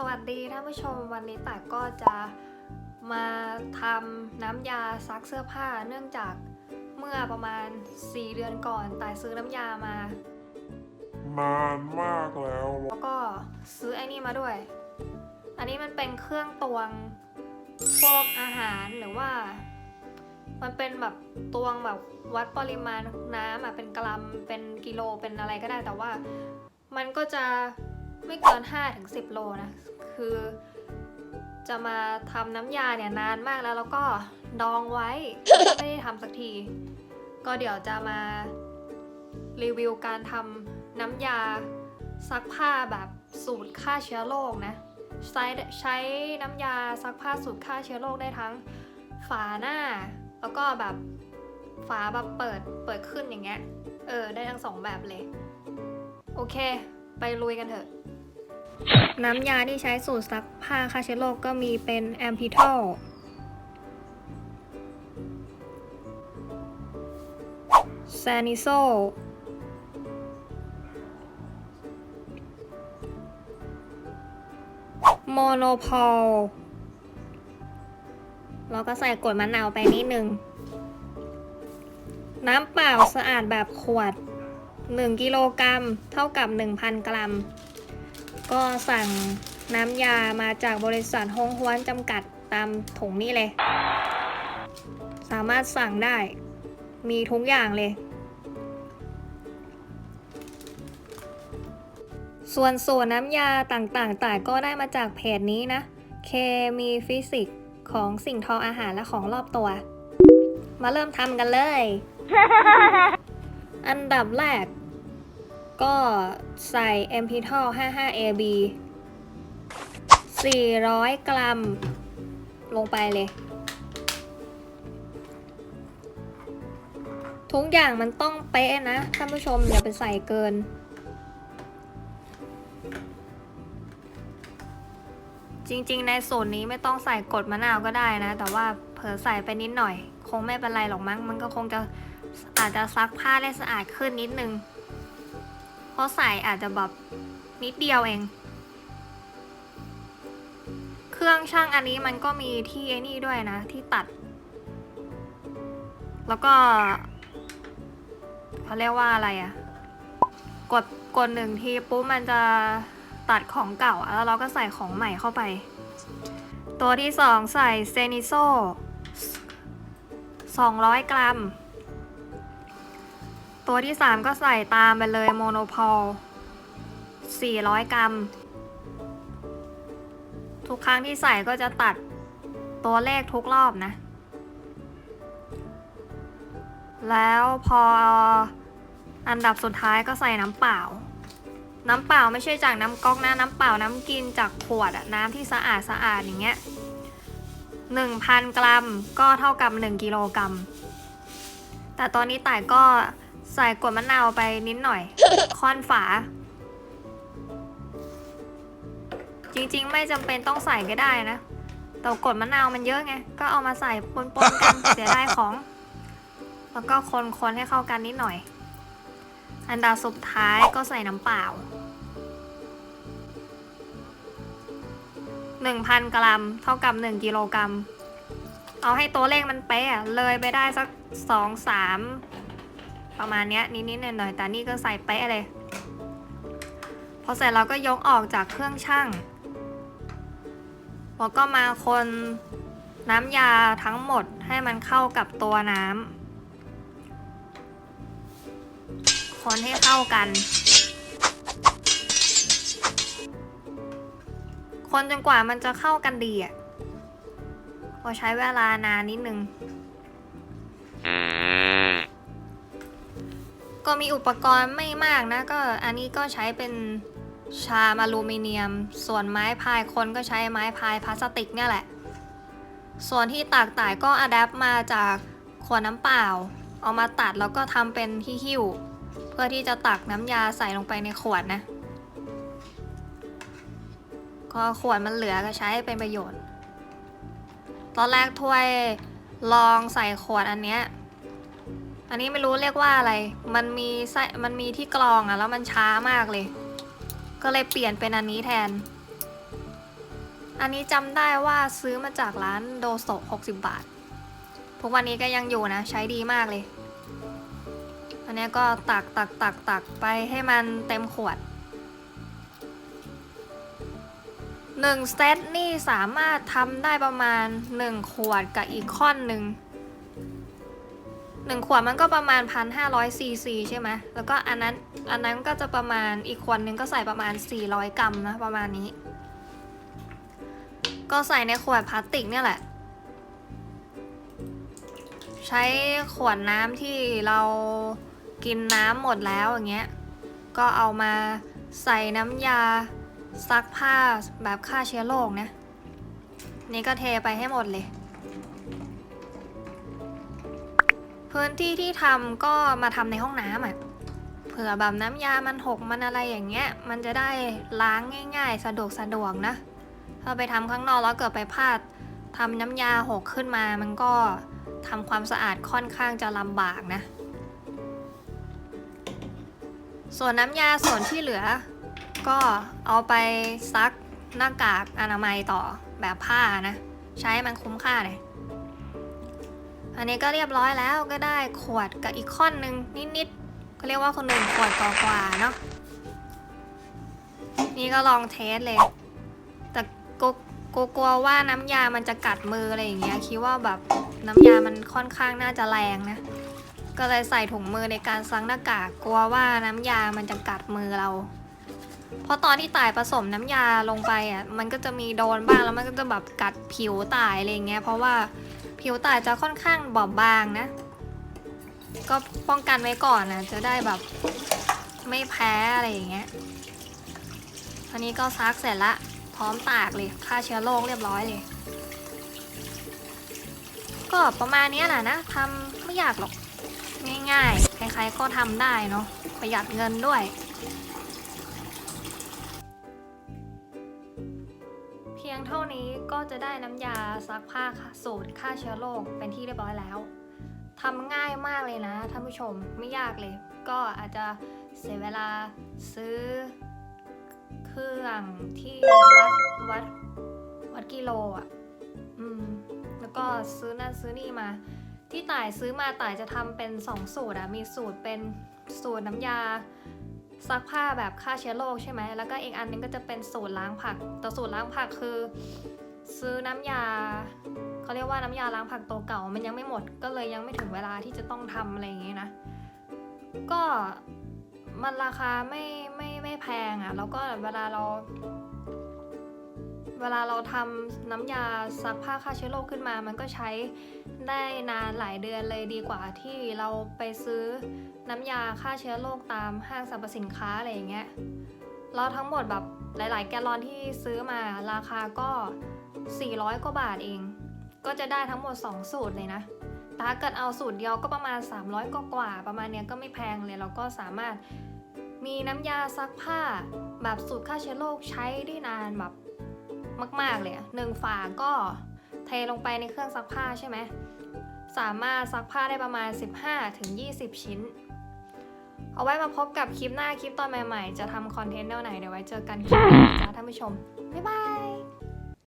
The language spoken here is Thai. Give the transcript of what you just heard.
สวัสดีท่านผู้ชมวันนี้แต่ก็จะมาทำน้ำยาซักเสื้อผ้าเนื่องจากเมื่อประมาณ 4 เดือนก่อนแต่ซื้อน้ำยามานานมากแล้ว แล้วก็ซื้อไอ้นี่มาด้วย อันนี้มันเป็นเครื่องตวงพวกอาหารหรือว่า มันเป็นแบบตวงแบบวัดปริมาณน้ำอะเป็นกรัมเป็นกิโลเป็นอะไรก็ได้แต่ว่า มันก็จะ ไม่เกิน5ถึง10 โลนะ คือจะมาทำน้ำยาเนี่ยนานมากแล้วแล้วก็ดองไว้ ไม่ได้ทำสักที ก็เดี๋ยวจะมารีวิวการทำน้ำยาซักผ้าแบบสูตรฆ่าเชื้อโรคนะ ใช้ใช้น้ำยาซักผ้าสูตรฆ่าเชื้อโรคได้ทั้งฝาหน้า แล้วก็แบบฝาแบบเปิดเปิดขึ้นอย่างเงี้ย เออ ได้ทั้งสองแบบเลย โอเค ไปลุยกันเถอะ น้ำยาที่ใช้สูตรซักผ้าฆ่าเชื้อโรคก็มีเป็น a m p i t o l s a n i s o Monopol แล้วก็ใส่กรดมะนาวไปนิดนึง น้ำเปล่าสะอาดแบบขวด 1 กิโลกรัมเท่ากับ 1,000 กรัม ก็สั่งน้ำยามาจากบริษัทฮงฮวนจำกัดตามถุงนี้เลย สามารถสั่งได้ มีทุกอย่างเลย ส่วนส่วนน้ำยาต่างๆแต่ก็ได้มาจากเพจนี้นะ เคมีฟิสิกส์ของสิ่งทออาหารและของรอบตัว มาเริ่มทำกันเลย อันดับแรก ก็ใส่ m p t o l 55AB 400 กรัม ลงไปเลย ทุกอย่างมันต้องเป๊ะนะท่านผู้ชมอย่าไปใส่เกิน จริงๆ ในสูตรนี้ไม่ต้องใส่กรดมะนาวก็ได้นะ แต่ว่าเผลอใส่ไปนิดหน่อย คงไม่เป็นไรหรอกมั้ง มันก็คงจะอาจจะซักผ้าได้สะอาดขึ้นนิดนึง ราะใส่อาจจะแบบนิดเดียวเอง เครื่องช่างอันนี้มันก็มีที่ไอ้นี่ด้วยนะ ที่ตัด แล้วก็เขาเรียกว่าอะไรอะกดกดหนึ่งทีปุ๊บมันจะตัดของเก่า แล้วเราก็ใส่ของใหม่เข้าไป ตัวที่สองใส่เซนิโซ200 กรัม ตัวที่ 3 ก็ใส่ตามไปเลยโมโนพอล400 กรัม ทุกครั้งที่ใส่ก็จะตัดตัวเลขทุกรอบนะ แล้วพออันดับสุดท้ายก็ใส่น้ำเปล่า น้ำเปล่าไม่ใช่จากน้ำก๊อกนะ น้ำเปล่าน้ำกินจากขวดอะน้ำที่สะอาดสะอาดอย่างเงี้ย1,000 กรัมก็เท่ากับ 1 กิโลกรัม แต่ตอนนี้ต่ายก็ ใส่กรดมะนาวไปนิดหน่อยค่อนฝา จริงๆ ไม่จำเป็นต้องใส่ก็ได้นะ แต่กดมะนาวมันเยอะไง ก็เอามาใส่ปนๆกัน เสียดายของ แล้วก็คนๆให้เข้ากันนิดหน่อย อันดับสุดท้ายก็ใส่น้ำเปล่า1,000กรัม เท่ากับ1กิโลกรัม เอาให้ตัวเลขมันเป๊ะอะเลยไปได้สัก2 3 ประมาณเนี้ยนิดๆหน่อยๆแต่นี่ก็ใส่เป๊ะเลยพอเสร็จเราก็ยกออกจากเครื่องช่างแล้วก็มาคนน้ำยาทั้งหมดให้มันเข้ากับตัวน้ำคนให้เข้ากัน คนจนกว่ามันจะเข้ากันดีอะพอใช้เวลานานนิดนึง ก็มีอุปกรณ์ไม่มากนะ ก็อันนี้ก็ใช้เป็นชามอลูมิเนียม ส่วนไม้พายคนก็ใช้ไม้พายพลาสติกเนี่ยแหละ ส่วนที่ตากต่ายก็อัดแอปมาจากขวดน้ำเปล่า เอามาตัดแล้วก็ทำเป็นที่หิ้วเพื่อที่จะตักน้ำยาใส่ลงไปในขวดนะก็ขวดมันเหลือก็ใช้ให้เป็นประโยชน์ ตอนแรกถ้วยลองใส่ขวดอันเนี้ย อันนี้ไม่รู้เรียกว่าอะไร มันมีไส้มันมีที่กรองอะแล้วมันช้ามากเลย ก็เลยเปลี่ยนเป็นอันนี้แทน อันนี้จำได้ว่าซื้อมาจากร้านโดโซ60 บาททุกวันนี้ก็ยังอยู่นะ ใช้ดีมากเลย อันนี้ก็ตักตักตักตักไปให้มันเต็มขวดหนึ่งเซตนี่สามารถทำได้ประมาณ1ขวดกับอีกค่อนหนึ่ง หนึ่งขวดมันก็ประมาณ1,500ซีซีใช่ไหมแล้วก็อันนั้นอันนั้นก็จะประมาณอีกขวดนึงก็ใส่ประมาณ 400 กรัมนะประมาณนี้ ก็ใส่ในขวดพลาสติกเนี่ยแหละ ใช้ขวดน้ำที่เรากินน้ำหมดแล้วอย่างเงี้ย ก็เอามาใส่น้ำยาซักผ้าแบบฆ่าเชื้อโรคนะ นี่ก็เทไปให้หมดเลย พื้นที่ที่ทำก็มาทำในห้องน้ำอะเผื่อแบบน้ำยามันหกมันอะไรอย่างเงี้ย มันจะได้ล้างง่าย ๆ สะดวกสะดวกนะถ้าไปทำข้างนอกแล้วเกิดไปพลาดทำน้ำยาหกขึ้นมา มันก็ทำความสะอาดค่อนข้างจะลำบากนะ ส่วนน้ำยาส่วนที่เหลือ ก็เอาไปซักหน้ากากอนามัยต่อแบบผ้านะ ใช้มันคุ้มค่าเลย อันนี้ก็เรียบร้อยแล้วก็ได้ขวดกับอีกข้อนหนึ่งนิดๆก็เรียกว่าคนหนึ่งขวดกว่าๆเนาะนี่ก็ลองเทสเลย แต่กูกูกลัวว่าน้ำยามันจะกัดมืออะไรอย่างเงี้ยคิดว่าแบบน้ำยามันค่อนข้างน่าจะแรงนะ ก็เลยใส่ถุงมือในการซักหน้ากากกลัวว่าน้ำยามันจะกัดมือเรา เพราะตอนที่ต่ายผสมน้ำยาลงไปอะมันก็จะมีโดนบ้างแล้วมันก็จะแบบกัดผิวตายอะไรอย่างเงี้ยเพราะว่า ผิวตาจะค่อนข้างบอบบางนะ ก็ป้องกันไว้ก่อนนะจะได้แบบไม่แพ้อะไรอย่างเงี้ยอันนี้ก็ซักเสร็จละพร้อมตากเลยฆ่าเชื้อโรคเรียบร้อยเลย ก็ประมาณนี้แหละนะทำไม่ยากหรอก ง่ายๆ ใครๆก็ทำได้เนาะประหยัดเงินด้วย เพียงเท่านี้ก็จะได้น้ำยาซักผ้าสูตรฆ่าเชื้อโรคเป็นที่เรียบร้อยแล้วทำง่ายมากเลยนะท่านผู้ชมไม่ยากเลย ก็อาจจะเสียเวลาซื้อ เครื่องที่วัดวัดวัดกิโลอะอืมแล้วก็ซื้อนั่นซื้อนี่มา ที่ต่ายซื้อมาต่ายจะทำเป็น 2 สูตรอะมีสูตรเป็นสูตรน้ำยา ซักผ้าแบบฆ่าเชื้อโรคใช่ไหมแล้วก็อีกอันนึงก็จะเป็นสูตรล้างผัก แต่สูตรล้างผักคือ ซื้อน้ำยาเขาเรียกว่าน้ำยาล้างผักตัวเก่า มันยังไม่หมดก็เลยยังไม่ถึงเวลาที่จะต้องทำอะไรอย่างเงี้ยนะ ก็มันราคาไม่ไม่ไม่แพงอะ่ะแล้วก็เวลาเรา เวลาเราทำน้ำยาซักผ้าฆ่าเชื้อโรคขึ้นมา มันก็ใช้ได้นานหลายเดือนเลยดีกว่าที่เราไปซื้อน้ำยาฆ่าเชื้อโรคตามห้างสรรพสินค้าอะไรอย่างเงี้ยแล้วทั้งหมดแบบหลาย ๆ แกลลอนที่ซื้อมาราคาก็ 400 กว่าบาทเอง ก็จะได้ทั้งหมด 2 สูตรเลยนะแต่ถ้าเกิดเอาสูตรเดียวก็ประมาณ 300 กว่ากว่าประมาณเนี้ยก็ไม่แพงเลยเราก็สามารถมีน้ำยาซักผ้าแบบสูตรฆ่าเชื้อโรคใช้ได้นานแบบ มาก ๆ เลยอะหนึ่งฝาก็เทลงไปในเครื่องซักผ้าใช่ไหม สามารถซักผ้าได้ประมาณ 15-20 ชิ้น เอาไว้มาพบกับคลิปหน้าคลิปตอนใหม่ ๆ จะทำคอนเทนต์แนวไหนเดี๋ยวไว้เจอกันคลิปหน้านะจ้าท่านผู้ชม บ๊ายบาย